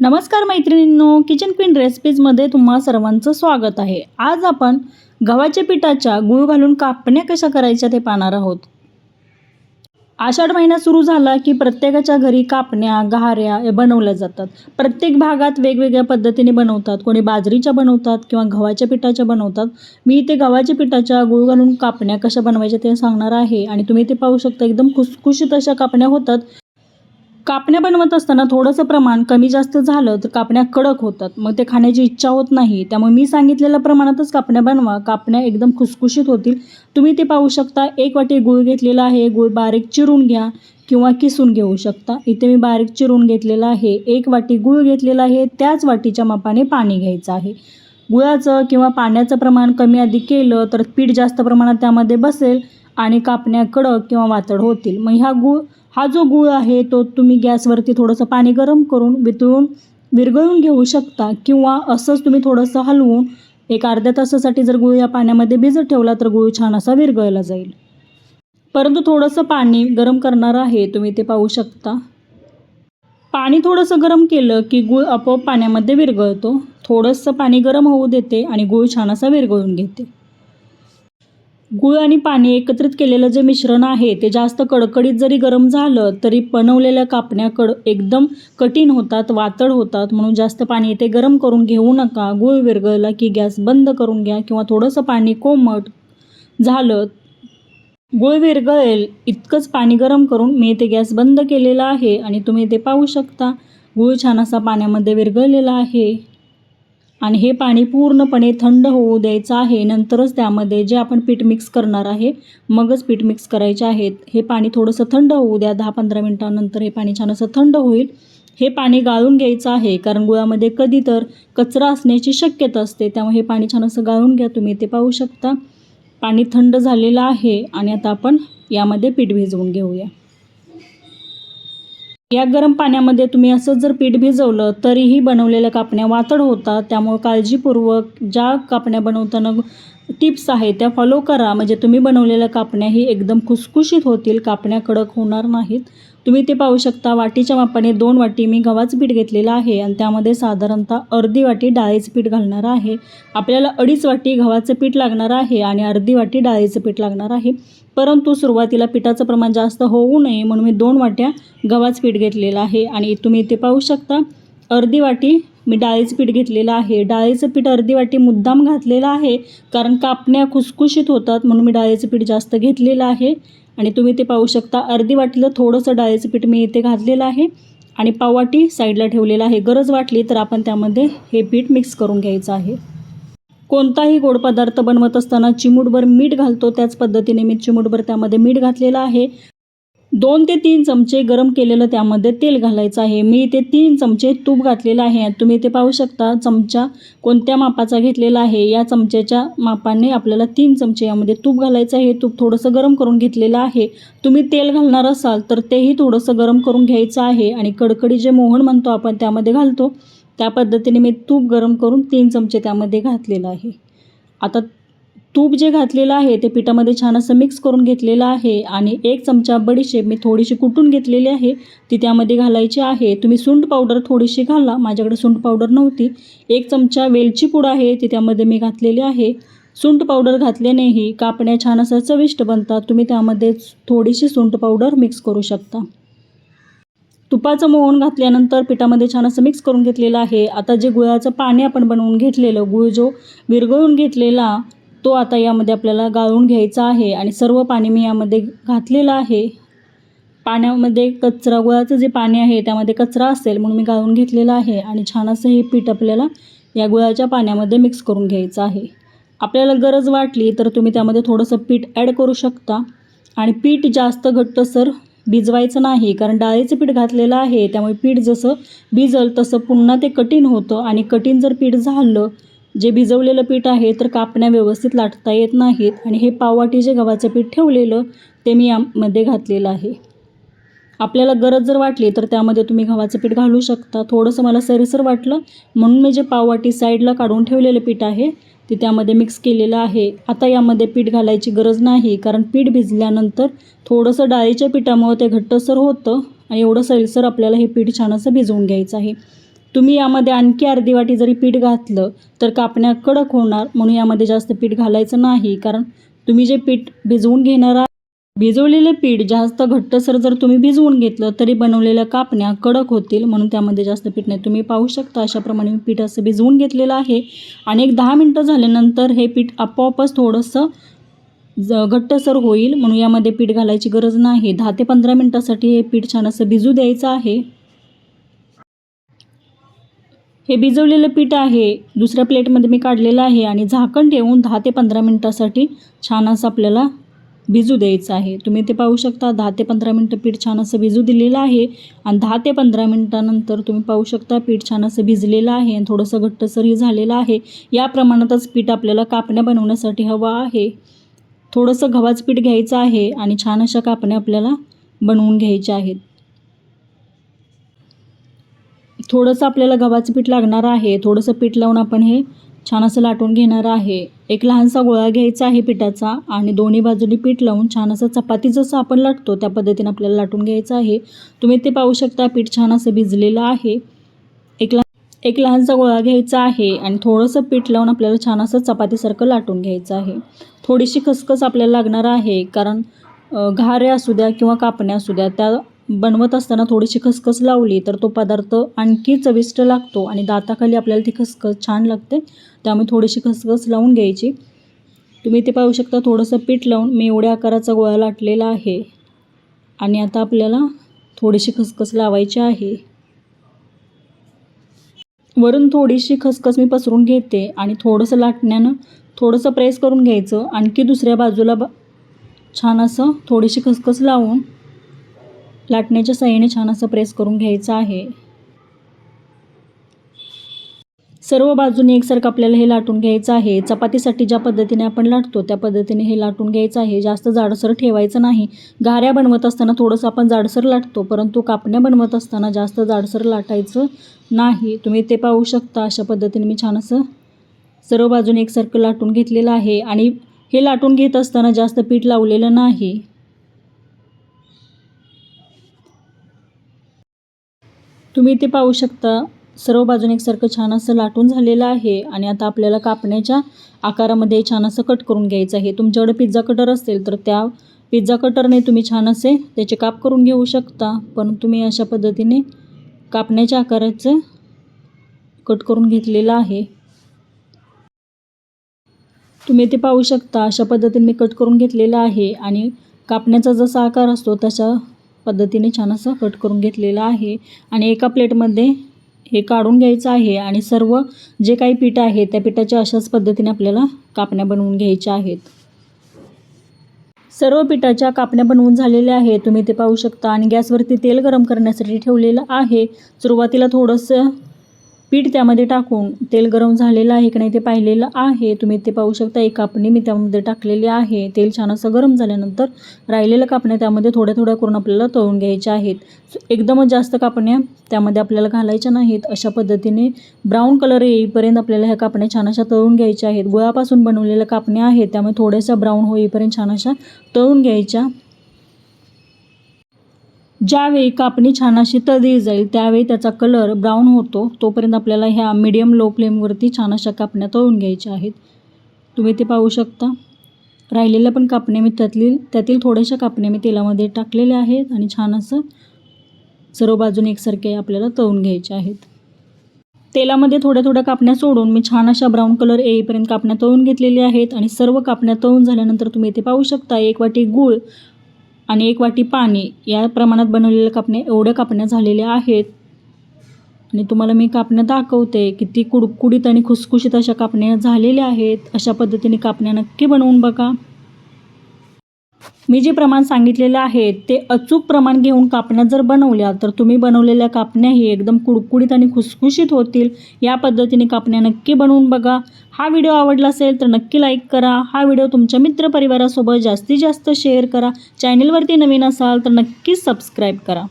नमस्कार मैत्रिणींनो kitchen queen रेसिपीजमध्ये तुम्हा सर्वांचं स्वागत आहे. आज आपण गव्हाच्या पिठाच्या गूळ घालून कापण्या कशा करायच्या ते पाहणार आहोत. आषाढ महिना सुरू झाला की प्रत्येकाच्या घरी कापण्या गहाऱ्या हे बनवल्या जातात. प्रत्येक भागात वेगवेगळ्या पद्धतीने बनवतात. कोणी बाजरीच्या बनवतात किंवा गव्हाच्या पिठाच्या बनवतात. मी इथे गव्हाच्या पिठाच्या गुळ घालून कापण्या कशा बनवायच्या ते सांगणार आहे आणि तुम्ही ते पाहू शकता. एकदम खुसखुशीत अशा कापण्या होतात. कापण्या बनवत असताना थोडंसं प्रमाण कमी जास्त झालं तर कापण्या कडक होतात. मग ते खाण्याची इच्छा होत नाही. त्यामुळे मी सांगितलेल्या प्रमाणातच कापण्या बनवा. कापण्या एकदम खुसखुशीत होतील. तुम्ही ते पाहू शकता. एक वाटी गूळ घेतलेला आहे. गूळ बारीक चिरून घ्या किंवा किसून घेऊ शकता. इथे मी बारीक चिरून घेतलेला आहे. एक वाटी गूळ घेतलेला आहे. त्याच वाटीच्या मापाने पाणी घ्यायचं आहे. गुळाचं किंवा पाण्याचं प्रमाण कमी अधिक केलं तर पीठ जास्त प्रमाणात त्यामध्ये बसेल आणि कापण्या कडक किंवा वातड होतील. मग ह्या गूळ हा जो गूळ आहे तो तुम्ही गॅसवरती थोडंसं पाणी गरम करून वितळून विरघळून घेऊ शकता किंवा असंच तुम्ही थोडंसं हलवून एक अर्ध्या तासासाठी जर गूळ या पाण्यामध्ये भिजत ठेवला तर गूळ छान असा विरघळला जाईल. परंतु थोडंसं पाणी गरम करणार आहे तुम्ही ते पाहू शकता. पाणी थोडंसं गरम केलं की गूळ आपोआप पाण्यामध्ये विरघळतो. थोडंसं पाणी गरम होऊ देते आणि गूळ छान असा विरघळून घेते. गूळ आणि पाणी एकत्रित केलेलं जे मिश्रण आहे ते जास्त कडकडीत जरी गरम झालं तरी बनवलेल्या कापण्या कड एकदम कठीण होतात वातड होतात. म्हणून जास्त पाणी ते गरम करून घेऊ नका. गूळ विरघळला की गॅस बंद करून घ्या किंवा थोडंसं पाणी कोमट झालं गुळ विरघळेल इतकंच पाणी गरम करून मी ते गॅस बंद केलेला आहे आणि तुम्ही ते पाहू शकता. गूळ छान असा पाण्यामध्ये विरघळलेला आहे. आणि हे पाणी पूर्णपणे थंड होऊ द्यायचं आहे. नंतरच त्यामध्ये जे आपण पीठ मिक्स करणार आहे मगच पीठ मिक्स करायचे आहेत. हे पाणी थोडंसं थंड होऊ द्या. दहा पंधरा मिनटानंतर हे पाणी छान असं थंड होईल. हे पाणी गाळून घ्यायचं आहे. कारण गुळामध्ये कधी तर कचरा असण्याची शक्यता असते. त्यामुळे हे पाणी छान असं गाळून घ्या. तुम्ही ते पाहू शकता. पाणी थंड झालेलं आहे आणि आता आपण यामध्ये पीठ भिजवून घेऊया. या गरम पाण्यामध्ये तुम्ही असं जर पीठ भिजवलं तरीही बनवलेल्या कापण्या वातड होतात. त्यामुळं काळजीपूर्वक ज्या कापण्या बनवताना टिप्स आहेत त्या फॉलो करा. म्हणजे तुम्ही बनवलेल्या कापण्या ही एकदम खुसखुशीत होतील कापण्या कडक होणार नाहीत. तुम्ही ते पाहू शकता वाटीच्या मापाने दोन वाटी मी गव्हाचं पीठ घेतलेलं आहे आणि त्यामध्ये साधारणतः अर्धी वाटी डाळीचं पीठ घालणार आहे. आपल्याला अडीच वाटी गव्हाचं पीठ लागणार आहे आणि अर्धी वाटी डाळीचं पीठ लागणार आहे. परंतु सुरुवातीला पिठाचं प्रमाण जास्त होऊ नये म्हणून मी दोन वाट्या गव्हाचं पीठ घेतलेलं आहे आणि तुम्ही ते पाहू शकता. अर्धी वाटी मी डाळीचं पीठ घेतलेलं आहे. डाळीचं पीठ अर्धी वाटी मुद्दाम घातलेलं आहे कारण कापण्या खुसखुशीत होतात म्हणून मी डाळीचं पीठ जास्त घेतलेलं आहे. आणि तुम्ही ते पाहू शकता अर्धी वाटीला थोडंसं डाळीचं पीठ मी इथे घातलेलं आहे. आणि पाववाटी साईडला ठेवलेलं आहे. गरज वाटली तर आपण त्यामध्ये हे पीठ मिक्स करून घ्यायचं आहे. कोणताही गोड पदार्थ बनवत असताना चिमूटभर मीठ घालतो. त्याच पद्धतीने मी चिमूटभर त्यामध्ये मीठ घातलेलं आहे. दोन ते तीन चमचे गरम केलेलं त्यामध्ये तेल घालायचं आहे. मी इथे तीन चमचे तूप घातलेलं आहे. तुम्ही इथे पाहू शकता चमचा कोणत्या मापाचा घेतलेला आहे. या चमच्याच्या मापाने आपल्याला तीन चमचे यामध्ये तूप घालायचं आहे. तूप थोडंसं गरम करून घेतलेलं आहे. तुम्ही तेल घालणार असाल तर तेही थोडंसं गरम करून घ्यायचं आहे आणि कडकडी जे मोहन म्हणतो आपण त्यामध्ये घालतो. त्या पद्धतीने मी तूप गरम करून तीन चमचे त्यामध्ये घातलेलं आहे. आता तूप जे घातलेलं आहे ते पिठामध्ये छान असं मिक्स करून घेतलेलं आहे आणि एक चमचा बडीशेप मी थोडीशी कुटून घेतलेली आहे ती त्यामध्ये घालायची आहे. तुम्ही सुंट पावडर थोडीशी घाला माझ्याकडे सुंट पावडर नव्हती. एक चमचा वेलची पूड आहे ती त्यामध्ये मी घातलेली आहे. सुंट पावडर घातल्यानेही कापण्या छान असं चविष्ट बनतात तुम्ही त्यामध्ये थोडीशी सुंट पावडर मिक्स करू शकता. तुपाचं मोहन घातल्यानंतर पिठामध्ये छान असं मिक्स करून घेतलेलं आहे. आता जे गुळाचं पाणी आपण बनवून घेतलेलं गुळ जो विरघळून घेतलेला तो आता यामध्ये आपल्याला गाळून घ्यायचा आहे आणि सर्व पाणी मी यामध्ये घातलेलं आहे. पाण्यामध्ये कचरा गुळाचं जे पाणी आहे त्यामध्ये कचरा असेल म्हणून मी गाळून घेतलेलं आहे आणि छान असं हे पीठ आपल्याला या गुळाच्या पाण्यामध्ये मिक्स करून घ्यायचं आहे. आपल्याला गरज वाटली तर तुम्ही त्यामध्ये थोडंसं पीठ ॲड करू शकता. आणि पीठ जास्त घट्टसर भिजवायचं नाही कारण डाळीचं पीठ घातलेलं आहे त्यामुळे पीठ जसं भिजल तसं पुन्हा ते कठीण होतं. आणि कठीण जर पीठ झालं जे भिजवलेलं पीठ आहे तर कापण्या व्यवस्थित लाटता येत नाहीत आणि हे पाववाटी जे गव्हाचं पीठ ठेवलेलं ते मी यामध्ये घातलेलं आहे. आपल्याला गरज जर वाटली तर त्यामध्ये तुम्ही गव्हाचं पीठ घालू शकता. थोडंसं मला सरीसर वाटलं म्हणून मी जे पाववाटी साईडला काढून ठेवलेलं पीठ आहे ते त्यामध्ये मिक्स केलेलं आहे. आता यामध्ये पीठ घालायची गरज नाही कारण पीठ भिजल्यानंतर थोडंसं डाळीच्या पिठामुळं ते घट्टसर होतं आणि एवढं सैलसर आपल्याला हे पीठ छान असं भिजवून घ्यायचं आहे. तुम्ही यामध्ये आणखी अर्धी वाटी जरी पीठ घातलं तर कापण्या कडक होणार म्हणून यामध्ये जास्त पीठ घालायचं नाही. कारण तुम्ही जे पीठ भिजवून घेणार आहात भिजवलेले पीठ जास्त घट्टसर जर तुम्ही भिजवून घेतलं तरी बनवलेल्या कापण्या कडक होतील म्हणून त्यामध्ये जास्त पीठ नाही. तुम्ही पाहू शकता अशाप्रमाणे मी पीठ असं भिजवून घेतलेलं आहे. आणि एक दहा मिनटं झाल्यानंतर हे पीठ आपोआपच थोडंसं ज घट्टसर होईल म्हणून यामध्ये पीठ घालायची गरज नाही. दहा ते पंधरा मिनटासाठी हे पीठ छान असं भिजू द्यायचं आहे. हे भिजवलेलं पीठ आहे. दुसऱ्या प्लेटमध्ये मी काढलेलं आहे आणि झाकण ठेवून दहा ते पंधरा मिनटासाठी छान असं आपल्याला भिजू द्यायचं आहे. तुम्ही ते पाहू शकता दहा ते पंधरा मिनटं पीठ छान असं भिजू दिलेलं आहे आणि दहा ते पंधरा मिनटानंतर तुम्ही पाहू शकता पीठ छान असं भिजलेलं आहे आणि थोडंसं घट्टसरही झालेलं आहे. या प्रमाणातच पीठ आपल्याला कापण्या बनवण्यासाठी हवं आहे. थोडंसं गव्हाचं पीठ घ्यायचं आहे आणि छान अशा कापण्या आपल्याला बनवून घ्यायच्या आहेत. थोडंसं आपल्याला गव्हाचं पीठ लागणार आहे. थोडंसं पीठ लावून आपण हे छान असं लाटून घेणार आहे. एक लहानसा गोळा घ्यायचा आहे पिठाचा आणि दोन्ही बाजूनी पीठ लावून छान असं चपाती जसं आपण लाटतो त्या पद्धतीने आपल्याला लाटून घ्यायचं आहे. तुम्ही ते पाहू शकता पीठ छान असं भिजलेलं आहे. एक ला एक लहानसा गोळा घ्यायचा आहे आणि थोडंसं पीठ लावून आपल्याला छान असं चपातीसारखं लाटून घ्यायचं आहे. थोडीशी खसखस आपल्याला लागणार आहे कारण घारे असू द्या किंवा कापण्या असू द्या त्या बनवत असताना थोडीशी खसखस लावली तर तो पदार्थ आणखी चविष्ट लागतो आणि दाताखाली आपल्याला ती खसखस छान लागते. त्यामुळे थोडीशी खसखस लावून घ्यायची. तुम्ही ते पाहू शकता थोडंसं पीठ लावून मी एवढ्या आकाराचा गोळा लाटलेला आहे. आणि आता आपल्याला थोडीशी खसखस लावायची आहे. वरून थोडीशी खसखस मी पसरून घेते आणि थोडंसं लाटण्यानं थोडंसं प्रेस करून घ्यायचं. आणखी दुसऱ्या बाजूला ब छान असं थोडीशी खसखस लावून लाटण्याच्या साह्याने छान असं प्रेस करून घ्यायचं आहे. सर्व बाजूने एकसारखं आपल्याला हे लाटून घ्यायचं आहे. चपातीसाठी ज्या पद्धतीने आपण लाटतो त्या पद्धतीने हे लाटून घ्यायचं आहे. जास्त जाडसर ठेवायचं नाही. गाऱ्या बनवत असताना थोडंसं आपण जाडसर लाटतो परंतु कापण्या बनवत असताना जास्त जाडसर लाटायचं नाही. तुम्ही ते पाहू शकता. अशा पद्धतीने मी छान असं सर्व बाजूने एकसारखं लाटून घेतलेलं आहे. आणि हे लाटून घेत असताना जास्त पीठ लावलेलं नाही. तुम्ही ते पाहू शकता सर्व बाजूने एकसारखं छान असं लाटून झालेलं आहे आणि आता आपल्याला कापण्याच्या आकारामध्ये छान असं कट करून घ्यायचं आहे. तुमच्याकडे पिझ्झा कटर असेल तर त्या पिझ्झा कटरने तुम्ही छान असे त्याचे काप करून घेऊ शकता. पण तुम्ही अशा पद्धतीने कापण्याच्या आकाराचं कट करून घेतलेलं आहे. तुम्ही ते पाहू शकता अशा पद्धतीने मी कट करून घेतलेलं आहे आणि कापण्याचा जसा आकार असतो तशा पद्धतीने छान असं कट करून घेतलेलं आहे. आणि एका प्लेटमध्ये हे काढून घ्यायचं आहे आणि सर्व जे काही पीठ आहे त्या पिठाच्या अशाच पद्धतीने आपल्याला कापण्या बनवून घ्यायच्या आहेत. सर्व पिठाच्या कापण्या बनवून झालेल्या आहे तुम्ही ते पाहू शकता. आणि गॅसवरती तेल गरम करण्यासाठी ठेवलेलं आहे. सुरुवातीला थोडंसं पीठ त्यामध्ये टाकून तेल गरम झालेलं आहे की नाही ते पाहिलेलं आहे. तुम्ही ते पाहू शकता एक कापणी मी त्यामध्ये टाकलेली आहे. तेल छान असं गरम झाल्यानंतर राहिलेल्या कापण्या त्यामध्ये थोड्या थोड्या करून आपल्याला तळून घ्यायच्या आहेत. एकदमच जास्त कापण्या त्यामध्ये आपल्याला घालायच्या नाहीत. अशा पद्धतीने ब्राऊन कलर येईपर्यंत आपल्याला ह्या कापण्या छान अशा तळून घ्यायच्या आहेत. गुळापासून बनवलेल्या कापण्या आहेत. त्यामुळे थोड्याशा ब्राऊन होईपर्यंत छान अशा तळून घ्यायच्या ज्यावेळी कापणी छान अशी तळली जाईल त्यावेळी त्याचा कलर ब्राऊन होतो. तोपर्यंत आपल्याला ह्या मीडियम लो फ्लेमवरती छान अशा कापण्या तळून घ्यायच्या आहेत. तुम्ही ते पाहू शकता. राहिलेल्या पण कापण्या मी त्यातली त्यातील थोड्याशा कापण्या मी तेलामध्ये टाकलेल्या आहेत आणि छान असं सर्व बाजूने एकसारखे आपल्याला तळून घ्यायचे आहेत. तेलामध्ये थोड्या थोड्या कापण्या सोडून मी छान अशा ब्राऊन कलर येईपर्यंत कापण्या तळून घेतलेल्या आहेत आणि सर्व कापण्या तळून झाल्यानंतर तुम्ही ते पाहू शकता. एक वाटी गूळ आणि एक वाटी पाणी या प्रमाणात बनवलेल्या कापण्या एवढ्या कापण्या झालेल्या आहेत. आणि तुम्हाला मी कापण्या दाखवते किती कुडकुडीत आणि खुसखुशीत अशा कापण्या झालेल्या आहेत. अशा पद्धतीने कापण्या नक्की बनवून बघा. मी जे प्रमाण सांगितलेलं आहे ते अचूक प्रमाण घेऊन कापण्या जर बनवल्या तर तुम्ही बनवलेल्या कापण्याही एकदम कुडकुडीत आणि खुसखुशीत होतील. या पद्धतीने कापण्या नक्की बनवून बघा. हा व्हिडिओ आवडला असेल तर नक्की लाईक करा. हा व्हिडिओ तुमच्या मित्रपरिवारासोबत जास्तीत जास्त शेअर करा. चॅनलवरती नवीन असाल तर नक्कीच सबस्क्राईब करा.